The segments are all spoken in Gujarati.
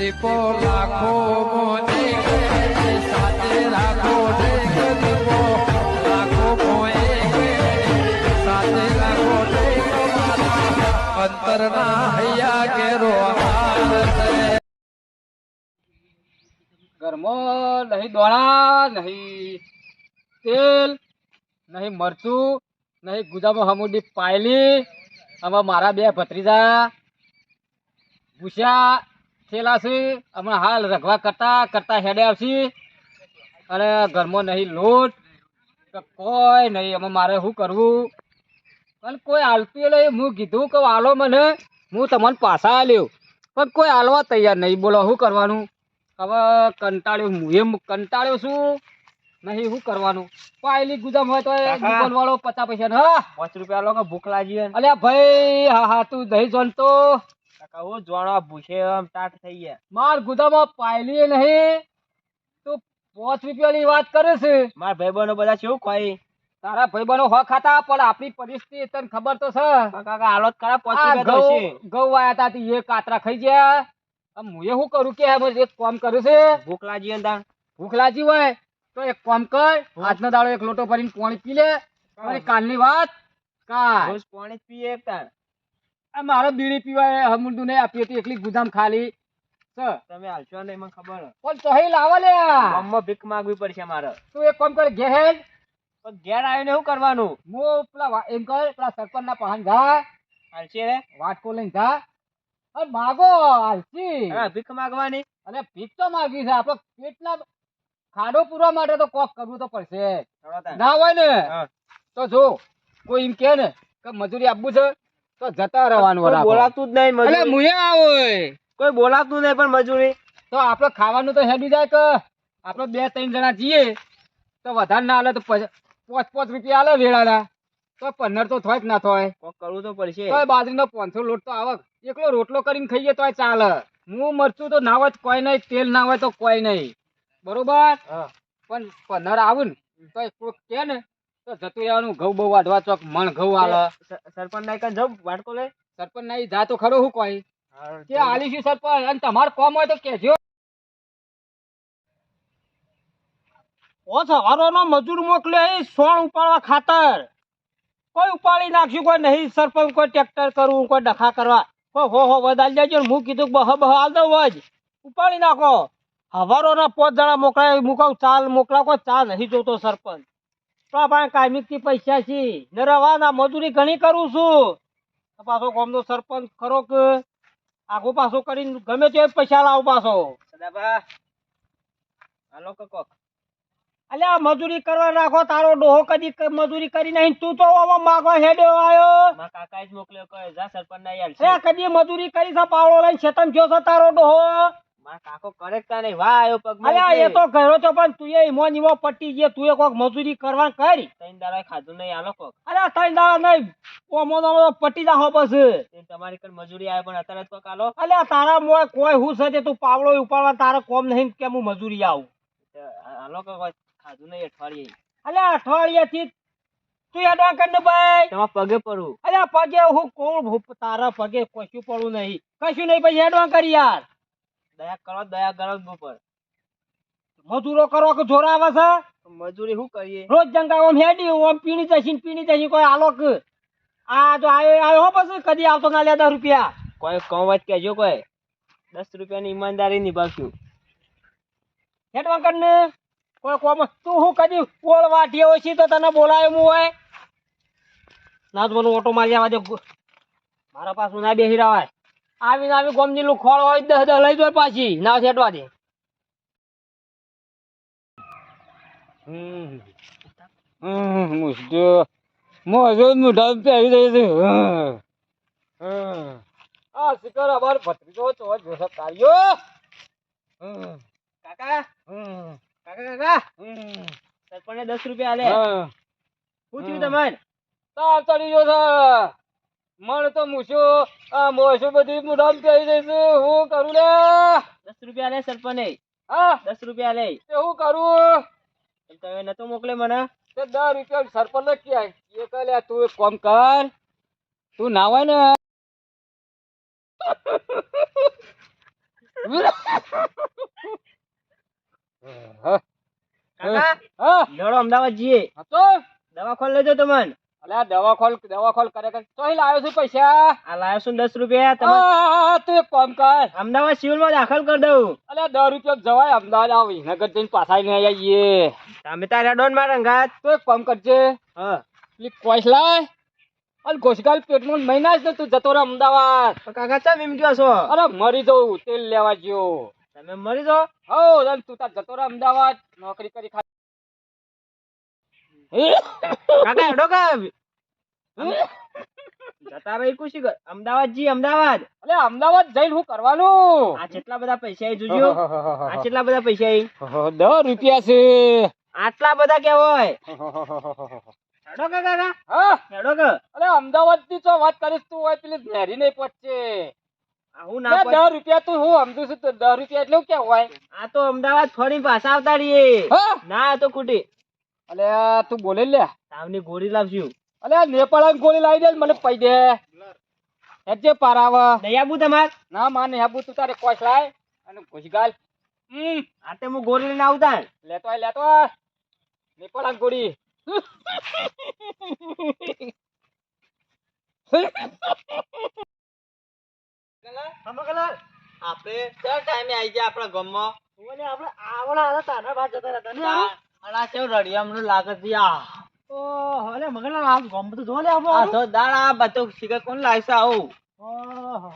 દીપો લાખો મોને સાથે રાખો દીપો લાખો દોણા નહીં તેલ, નહીં મરચું, નહીં ગુજામાં હમુડી પાયલી. આમાં મારા બે ભત્રીજા ભૂસ્યા. થયેલા છે. હમણાં હાલ રગવા કરતા કરતા હેડે આવશે. અને ઘરમાં નહીં લોટ. કોઈ નહીં એમાં મારે શું કરવું? પણ કોઈ હાલતું નહીં. હું કીધું કે હાલો મને. હું તમને પાછા આલ્યો. પણ કોઈ હાલવા તૈયાર નહીં. બોલો શું કરવાનું? હવે કંટાળ્યો હું. એમ કંટાળ્યો છું. નહીં શું કરવાનું? પાયલી ગુદામ હોય તો દુકાન વાળો પચાસ પૈસા હા. પાંચ રૂપિયા લો ભૂખ લાગી અલ્યા ભાઈ હા હા તું નહીં જાણતો કાકા જોણો ભૂસે ટાટ થઈ ગયા માર ગુદામાં પાયલી નહીં તું પાંચ રૂપિયાની વાત કરે છે મારા ભાઈબંધો બધા શું કોઈ તારા ભાઈબંધો હો ખાતા પણ આપણી પરિસ્થિતિ તને ખબર તો છે. કાકા હાલત ખરાબ પાંચ રૂપિયા છે ગૌ આયા તા એ કાતરા ખાઈ ગયા. આમ હું એ શું કરું કે એક કામ કર્યું છે? ભૂખ લાગી હોય ભૂખ લાગી હોય તો એક કામ કર આજનો દાડો એક લોટો ભરીને પાણી પી લે. અને કાલની વાત કાલ રોજ પાણી પીએ તાણ. આ મારે બીડી પીવાય હમુંડું ને આપી હતી એકલી ગુદામ ખાલી. તમે હાલશો નહીં મને ખબર. હે. પણ તો લાવા લે ગામમાં ભીખ માંગવી પડશે મારે. તું એક કામ કર ઘેર પણ ઘેર આવીને શું કરવાનું? હું પેલા એમ કર પેલા સરપંચ ના પહાણ જા. હાલશે રે? વાટકો લઈને જા. અને માગો હાલસી હા, ભીખ માંગવાની? અને ભીખ તો માગી છે આપણે પેટના ખાડો પૂરવા માટે તો કોક કરવું તો પડશે. ના હોય ને તો જો કોઈ એમ કે ને કે મજૂરી આપવું છે. તો જતા રહેવાનું કોઈ બોલાતું જ નહીં એટલે મુએ આવો કોઈ બોલાતું નહીં પણ મજૂરી. તો આપણે ખાવાનું તો હેડી જાય કે આપણે બે ત્રણ જણા જઈએ તો વધારે ના હાલે તો પાંચ પાંચ રૂપિયા હાલે વેળાના. તો પંદર તો થોય જ ના થાય. કરવું તો પડશે. તોય બાજરીનો પાંચસો લોટ તો આવક. એકલો રોટલો કરીને ખાઈએ તોય ચાલે. હું મરચું તો ના હોય કોઈ નહીં તેલ ના હોય તો કોઈ નહીં. બરોબર? પણ પંદર આવું ને તો કોઈ કે ને તો જતું રહેવાનું ઘઉં બહુ વાઢવા ચોક મણ ઘઉં હાલે સરપંચ ના કઈ જાઉં? વાટકો લે સરપંચ નહીં જા તો ખરો હું કોઈ. કે આલીશું સરપંચ અને તમારે કોમ હોય તો કહેજો. ઓ સવારોનો મજૂર મોકલે એ સોણ ઉપાડવા ખાતર. કોઈ ઉપાડી નાખ્યું કોઈ નહીં. સરપંચ કોઈ ટ્રેક્ટર કરવું કોઈ ડખા કરવા. કોઈ હો હો વધારી જાય હું કીધું બહ બહ હાલ દઉં જ. ઉપાડી નાખો. હવારોના પોત જણા મોકલાય મૂકાવ ચાલ મોકલાવ કોઈ ચાલ નહીં જોતો સરપંચ. તો આ પાસે કાયમિકથી પૈસા છે. ને રવાના મજૂરી ઘણી કરું છું. પાછો ગામનો સરપંચ ખરો કે આખો પાછો કરીને ગમે તે પૈસા લાવો પાછો. સદાભા હાલો કોક અલ્યા મજૂરી કરવા નાખો તારો ડોહો કદી મજૂરી કરી નહીં તું તો આમાં માગો હેડ્યો આયો. માં કાકા જ મોકલ્યો કહે જા સરપંચ ના યાર કદી મજૂરી કરી છે પાવડો લઈને શેતન થયો છે તારો ડોહો? મારા કાકો કરે નહીં. પગ અલ્યા એ તો ગયો તો પણ તું એ ઈમો નીમો પટી ગયો. તું એ કોક મજૂરી કરવા કરી. દાડા ખાધું નહીં આ કોક. અલ્યા તઈ દાડા નહીં. ઓમો નમો પટી જાહો બસ તમારી કન મજૂરી આવે પણ અત્યારે જ કોક અલ્યા તારા મોય કોઈ હું છે તે તું પાવડો ઉપાડવા તારે કોમ નહીં કે હું મજૂરી આવું. આલો કોક ખાધું નહીં અઠવાડિયે. અલ્યા અઠવાડિયાથી તું એડવા કર ને ભાઈ. તમારા પગે પડું. અલ્યા પગે હું કોણ તારા પગે કશું પડવું નહીં. કશું નહીં પછી એડવા કરી યાર. દયા કરો દયા કરો ઉપર મજૂરો કરો કે જોર આવે છે? મજૂરી શું કરીએ? રોજ જંગા ઓમ હેડી ઓમ પીણી જશી પીણી જશી કોઈ આલો કે આ જો આવ્યો આવ્યો હો પછી કદી આવતો ના લે દસ રૂપિયા. કોઈ કમ વાત કેજો કોઈ. દસ રૂપિયાની ઈમાનદારી નિભાવશું. હેડવા કર ને કોઈ કોમ તું હું કદી ઓળ વાટી હોય છે તો તને બોલાયો હું હોય? ના તો મને ઓટો મારી આવવા દે. મારા પાછું ના બેસી રવાય આવીને આવી ગોમની નું ખોળ હોય દસ દસ લઈ જાય પાછી ના હેડવા દે કાકા દસ રૂપિયા લે થયું તમારે તાર ચડી ગયો મણ તો મૂછો. આ મોસો બધી મુઢામ પહેરી રહી હું કરું લે? દસ રૂપિયા લે સરપંચ. હા? દસ રૂપિયા લે. હું કરું? તમે નતો મોકલે મને. તે દસ રૂપિયા સરપંચ ને ક્યાં એ કહે લે તું એક કામ કર. તું નાવાય ને. અમદાવાદ જઈએ. હતો દવાખાને લેજો તમને. અલ્યા દવાખોલ દવાખોલ કરે કરે. ચોહી લાવ્યો છું પૈસા. આ લાવ્યો છું દસ રૂપિયા. તમે તું એક કામ કર. અમદાવાદ સિવિલમાં દાખલ કરી દઉં. અલ્યા દસ રૂપિયા જવાય અમદાવાદ આવ જઈને પાછા નહીં આવીએ. તમે તારે ડોનમાં રંગાત. તો એક કામ કરજે. હા. પેલી કોઈસ લાય. અને ઘોષગાલ પેટમાં મહિના જ તું જતો રહે અમદાવાદ. કાકા ચમ એમ કયો છો અરે મરી જવું તેલ લેવા ગયો તમે મરી જાઓ. હો તું તાર જતો રહે અમદાવાદ. નોકરી કરી કાકા હેડો કા જતા રહી કર અમદાવાદ જી અમદાવાદ અલે અમદાવાદ જઈને હું કરવાનું આ કેટલા બધા પૈસા આવી જોજો આ કેટલા બધા પૈસા આવી દસ રૂપિયા છે આટલા બધા કે હોય હેડો કા કાકા હા હેડો કા અરે અમદાવાદથી તો વાત કરીશ તું હોય પેલી નેરી નહીં પહોંચે હું ના દસ રૂપિયા તું હું સમજુ છું દસ રૂપિયા એટલે કેવું હોય આ તો અમદાવાદ ફરી પાછા આવતા રહીએ ના તો ખોટી અલે તું બોલે લે. તાવની ગોળી લાવશું અલે નેપાળ ગોળી લાવી દે મને પૈ દે. હેજે પારાવ દયાબુ તમાર? ના માં આબુ તું તારે કોશ લાય અને ઘુસગાલ હમ. આ તે હું ગોળી લઈને આવતા. લેતો આય લેતો નેપાળ ગોળી. આપણે કયા ટાઈમે આવી ગયા આપણા ગામમાં. આપણે આવડા હતા તારા બાદ જતા રહેતા. ને અલા કેવું લાગે છે આ. ઓહો આ ગામ તો જો લે આપણો આ તો દાડા બતો કોણ આવું? ઓહો.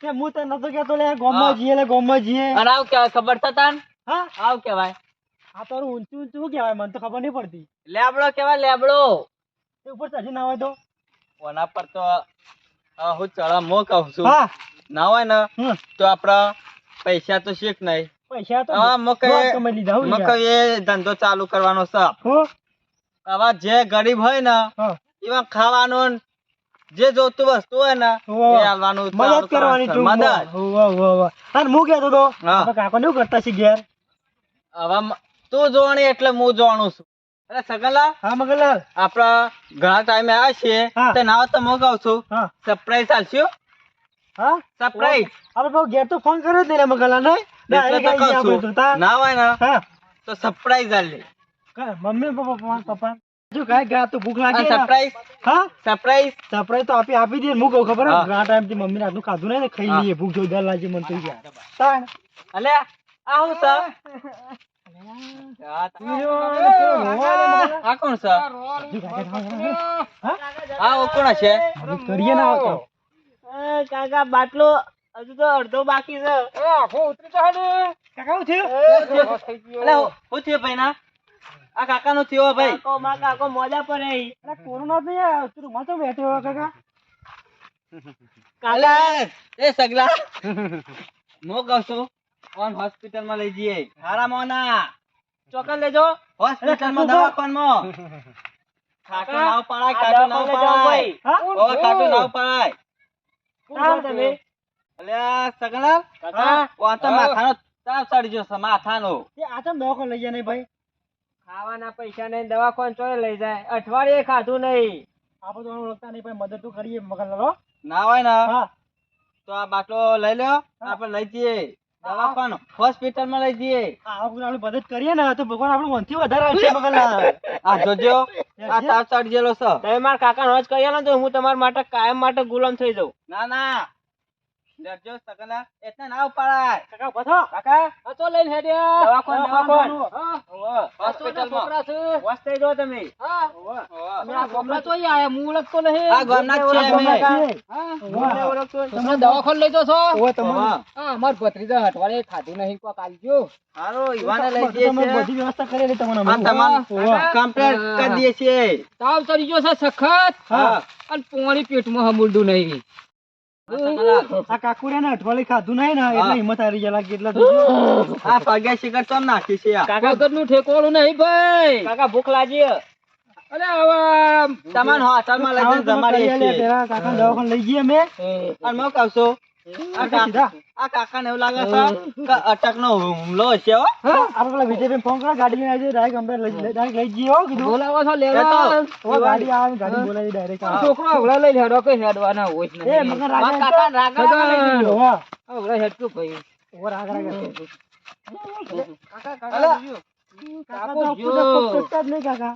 કે હું તો નતો કેતો લે ગામમાં જીએ લે ગામમાં જીએ અને આવ કે ખબર છે તાન? હા? આવ કેવાય આ તો ઊંચું ઊંચું કહેવાય? મને તો ખબર નહીં પડતી. લેબડો કેવાય લેબડો. તે ઉપર ચડી ના હોય તો? ઓના પર તો હું ચડા મો કહું છું. ના હોય ને તો આપડા પૈસા તો શીખ નહીં. પૈસા તો મકઈ. ધંધો ચાલુ કરવાનો છે. હો? આવા જે ગરીબ હોય ને. એવા ખાવાનું જે જોતું વસ્તુ હોય ને એ આવવાનું મદદ કરવાની મદદ. હોવે, હોવે, હોવે. અને હું કહેતો તો કાકો નું કરતા છે ઘેર હવે તું જોવાની એટલે હું જોવાનું છું. અરે સગનલાલ હા મગનલાલ આપડા ઘણા ટાઈમે આવ્યા છીએ તે નાવ તો કહું છું. સરપ્રાઈઝ ચાલશું હા. સરપ્રાઈઝ આપણે બહુ ઘેર તો ફોન કર્યો જ નહીં મગનલાલ ને ના હોય ને તો સરપ્રાઈઝ આલે મમ્મી પપ્પા પપ્પા જો કાંઈ ગયા તો ભૂખ લાગી સરપ્રાઈઝ હા? સરપ્રાઈઝ સરપ્રાઈઝ તો આપી આપી દે હું કહું ખબર ઘણા ટાઈમથી મમ્મી આટલું ખાધું નહીં ને ખાઈ લઈએ. ભૂખ જોરદાર લાગી મને તો યાર તાણ. અલે આ હું છે? આ કોણ છે? આ ઓ કોણ છે? કરીએ ના કાકા બાટલો હજુ તો અડધો બાકી છે. એ આખો ઉતરી તો હેડે કાકા ઉઠ્યો? અલે ઉઠ્યો. ભાઈ ના? આ કાકા નો થયો ભાઈ. કો માં કાકો મોજા પર અરે કોરોના તો યાર તું રૂમમાં તો બેઠો કાકા. કાકા. એ સગલા. મો કહું ઓન હોસ્પિટલમાં લઈ જઈએ? હારા મોના. ચોકન લેજો. હોસ્પિટલમાં દવાખાનમાં ખાટો નાવ પડાય ખાટો નાવ પડાય ઓ ખાટો નાવ પડાય કોણ? તમે? અલ્યા સગલા? કાકા. ઓ માથાનો તાવ ચડી ગયો છે માથાનો. એ આ તો દવાખાને લઈ જાય નહીં ભાઈ. ખાવાના પૈસા નહીં દવાખાન ચોય લઈ જાય. અઠવાડિયે ખાધું નહીં. આપણે તો ઓળખતા નહીં ભાઈ મદદ તો કરીએ મગનલાલ ના હોય ને? તો આ બાટલો લઈ લો આપણે લઈ જઈએ. દવાખાન હોસ્પિટલમાં લઈ જઈએ. આપણે મદદ કરીએ ને તો ભગવાન આપણે મનથી વધારે આવશે મગનલાલ આ જોજો આ તાવ ચડી ગયેલો છે. તમે મારા કાકા નો જ આલો ને તો હું તમારા માટે કાયમ માટે ગુલામ થઈ જાઉં. ના ના. લેજો સકલા એટલે ના ઉપાડાય કાકા ઊભા થો. કાકા આ તો લઈને હેડ્યા દવાખાન, દવાખાન. હા. હોસ્પિટલમાં. છોકરા છે વસ્તે જો તમે હા અમે આ ગામડા તો અહીં આયા હું ઓળખતો નહીં આ ગામના છે અમે. હા. ઓળખતો. તમે દવાખાને લઈ જો છો ઓ તમે હા. અમાર ભત્રીજા હટવાડે ખાધું નહીં કોક આલજો હારો ઈવાને લઈ જઈએ તમે છીએ. બધી વ્યવસ્થા કરેલી તમને અમે. તમામ કમ્પ્લીટ કરી દઈએ છીએ તાવ ચડી ગયો છે સખત હા અને પોણી પેટમાં હમુરડું નહીં આ કાકુડિયા ને અઠવાડિયે ખાધું નહીં ને એટલે હિંમત હારી ગયા લાગી એટલે આ પગે શિખર તો નાખી છે આ. નું ઠેકોણું નહીં ભાઈ. કાકા ભૂખ લાગી અરે હવે તમારે લઈ કાકા દવાખાને લઈ જઈએ અમે. અને આ કાકા આ એવું લાગે છે કે અટકનો હુમલો હશે હો પેલા વિજયભાઈ ફોન કરો ગાડી લઈને આવજો ડાયરેક્ટ અમે ડાયરેક્ટ લઈ જઈએ કીધું બોલાવો છો લેવા ગાડી આવે ગાડી બોલાવી ડાયરેક્ટ છોકરો હવળા લઈને હેડો કે હેડવાના હોય જ એ મગર રાગા કાકા રાગા લઈ ગયો હા હવળા હેડતું ભાઈ ઓ રાગા રાગા કાકા અલા. કાકા તો જ નહીં કાકા